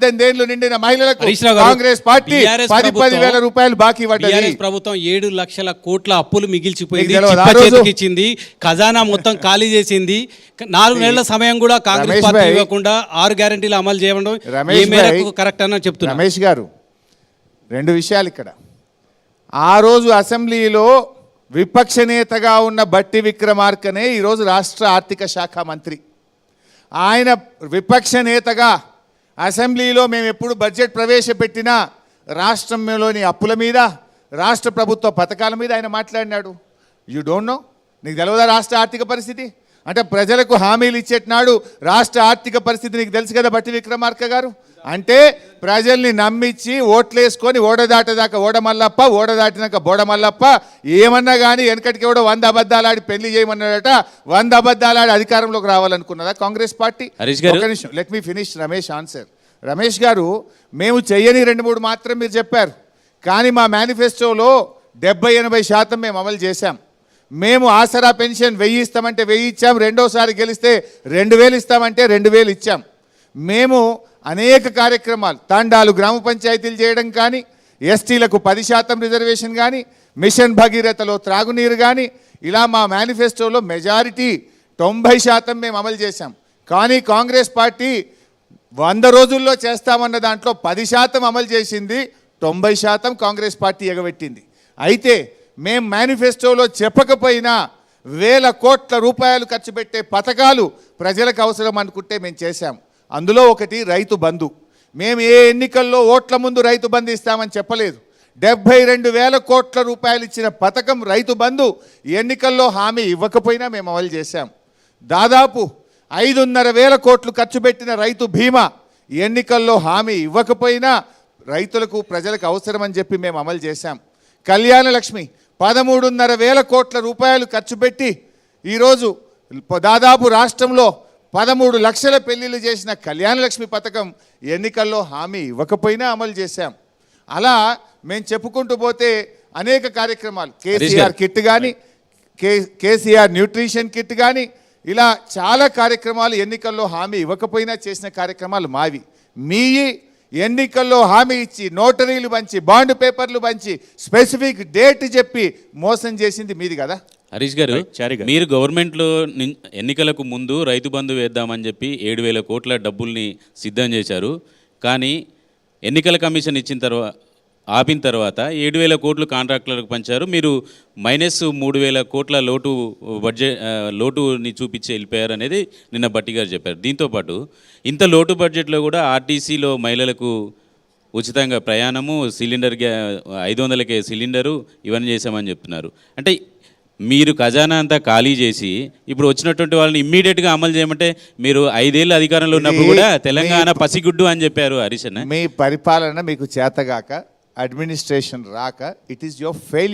పద్దెనిమిదేళ్ళు నిండిన మహిళలకు కాంగ్రెస్ పార్టీ పది పది వేల రూపాయలు బాకీ పడ్డది. బీఆర్ఎస్ ప్రభుత్వం ఏడు లక్షల కోట్ల అప్పులు మిగిల్చిపోయింది ఇచ్చింది ఖజానా మొత్తం ఖాళీ చేసింది. నాలుగు నెలల సమయం కూడా కాంగ్రెస్ పార్టీ ఇవ్వకుండా ఆరు గ్యారెంటీలు అమలు చేయడం రమేష్ ఏ మేరకు కరెక్ట్ అని చెప్తున్నా. రమేష్ గారు రెండు విషయాలు ఇక్కడ. ఆ రోజు అసెంబ్లీలో విపక్ష నేతగా ఉన్న బట్టి విక్రమార్కనే ఈరోజు రాష్ట్ర ఆర్థిక శాఖ మంత్రి. ఆయన విపక్ష నేతగా అసెంబ్లీలో మేము ఎప్పుడు బడ్జెట్ ప్రవేశపెట్టినా రాష్ట్రంలోని అప్పుల మీద రాష్ట్ర ప్రభుత్వ పథకాల మీద ఆయన మాట్లాడినాడు. యూ డోంట్ నో నీకు తెలియదా రాష్ట్ర ఆర్థిక పరిస్థితి? అంటే ప్రజలకు హామీలు ఇచ్చేటినాడు రాష్ట్ర ఆర్థిక పరిస్థితి నీకు తెలుసు కదా బట్టి విక్రమార్క గారు? అంటే ప్రజల్ని నమ్మించి ఓట్లేసుకొని ఓడదాటదాకా ఓడమల్లప్ప ఓడదాటినాక బోడమల్లప్ప ఏమన్నా కానీ వెనకటికి కూడా వంద అబద్ధాలు ఆడి పెళ్ళి చేయమన్నాడట వంద అబద్ధాలు ఆడి అధికారంలోకి రావాలనుకున్నదా కాంగ్రెస్ పార్టీ? హరీష్ గారు. ఒక్క నిమిషం let me finish Ramesh answer Ramesh garu మేము చెయ్యని రెండు మూడు మాత్రం మీరు చెప్పారు. కానీ మా మేనిఫెస్టోలో డెబ్బై ఎనభై శాతం మేము అమలు చేశాం. మేము ఆసరా పెన్షన్ వెయ్యి ఇస్తామంటే వెయ్యి ఇచ్చాం రెండోసారి గెలిస్తే రెండు వేలు ఇస్తామంటే రెండు వేలు ఇచ్చాం. మేము అనేక కార్యక్రమాలు తాండాలు గ్రామ పంచాయతీలు చేయడం కానీ ఎస్టీలకు పది శాతం రిజర్వేషన్ కానీ మిషన్ భగీరథలో త్రాగునీరు కానీ ఇలా మా మేనిఫెస్టోలో మెజారిటీ తొంభై శాతం మేము అమలు చేశాం. కానీ కాంగ్రెస్ పార్టీ వంద రోజుల్లో చేస్తామన్న దాంట్లో పది శాతం అమలు చేసింది తొంభై శాతం కాంగ్రెస్ పార్టీ ఎగబెట్టింది. అయితే మేం మేనిఫెస్టోలో చెప్పకపోయినా వేల కోట్ల రూపాయలు ఖర్చు పెట్టే పథకాలు ప్రజలకు అవసరం అనుకుంటే మేము చేశాం. అందులో ఒకటి రైతు బంధు. మేము ఏ ఎన్నికల్లో ఓట్ల ముందు రైతు బంధు ఇస్తామని చెప్పలేదు. డెబ్బై రెండు వేల కోట్ల రూపాయలు ఇచ్చిన పథకం రైతు బంధు ఎన్నికల్లో హామీ ఇవ్వకపోయినా మేము అమలు చేశాం. దాదాపు ఐదున్నర వేల కోట్లు ఖర్చు పెట్టిన రైతు బీమా ఎన్నికల్లో హామీ ఇవ్వకపోయినా రైతులకు ప్రజలకు అవసరమని చెప్పి మేము అమలు చేశాం. కళ్యాణ లక్ష్మి పదమూడున్నర వేల కోట్ల రూపాయలు ఖర్చు పెట్టి ఈరోజు దాదాపు రాష్ట్రంలో పదమూడు లక్షల పెళ్ళిళ్ళు చేసిన కళ్యాణ లక్ష్మి పథకం ఎన్నికల్లో హామీ ఇవ్వకపోయినా అమలు చేశాం. అలా మేము చెప్పుకుంటూ పోతే అనేక కార్యక్రమాలు కేసీఆర్ కిట్ కానీ కే కేసీఆర్ న్యూట్రిషన్ కిట్ కానీ ఇలా చాలా కార్యక్రమాలు ఎన్నికల్లో హామీ ఇవ్వకపోయినా చేసిన కార్యక్రమాలు మావి. మీ ఎన్నికల్లో హామీ ఇచ్చి నోటరీలు పంచి బాండ్ పేపర్లు పంచి స్పెసిఫిక్ డేట్ చెప్పి మోసం చేసింది మీది కదా హరీష్ గారు చారి గారు. మీరు గవర్నమెంట్లో నిన్- ఎన్నికలకు ముందు రైతు బంధు వేద్దామని చెప్పి ఏడు వేల కోట్ల డబ్బుల్ని సిద్ధం చేశారు కానీ ఎన్నికల కమిషన్ ఇచ్చిన తర్వాత ఆపిన తర్వాత ఏడు వేల కోట్లు కాంట్రాక్టులకు పంచారు. మీరు మైనస్ మూడు వేల కోట్ల లోటు బడ్జెట్ లోటుని చూపించి వెళ్ళిపోయారు అనేది నిన్న బట్టి గారు చెప్పారు. దీంతోపాటు ఇంత లోటు బడ్జెట్లో కూడా ఆర్టీసీలో మహిళలకు ఉచితంగా ప్రయాణము సిలిండర్ గ్యా ఐదు వందలకే సిలిండరు ఇవన్నీ చేసామని చెప్తున్నారు. అంటే మీరు ఖజానా అంతా ఖాళీ చేసి ఇప్పుడు వచ్చినటువంటి వాళ్ళని ఇమ్మీడియట్గా అమలు చేయమంటే మీరు ఐదేళ్ళు అధికారంలో ఉన్నప్పుడు కూడా తెలంగాణ పసిగుడ్డు అని చెప్పారు హరీష్ అన్న. మీ పరిపాలన మీకు చేతగాక అడ్మినిస్ట్రేషన్ రాక ఇట్ ఈస్ యువర్ ఫెయిల్యూర్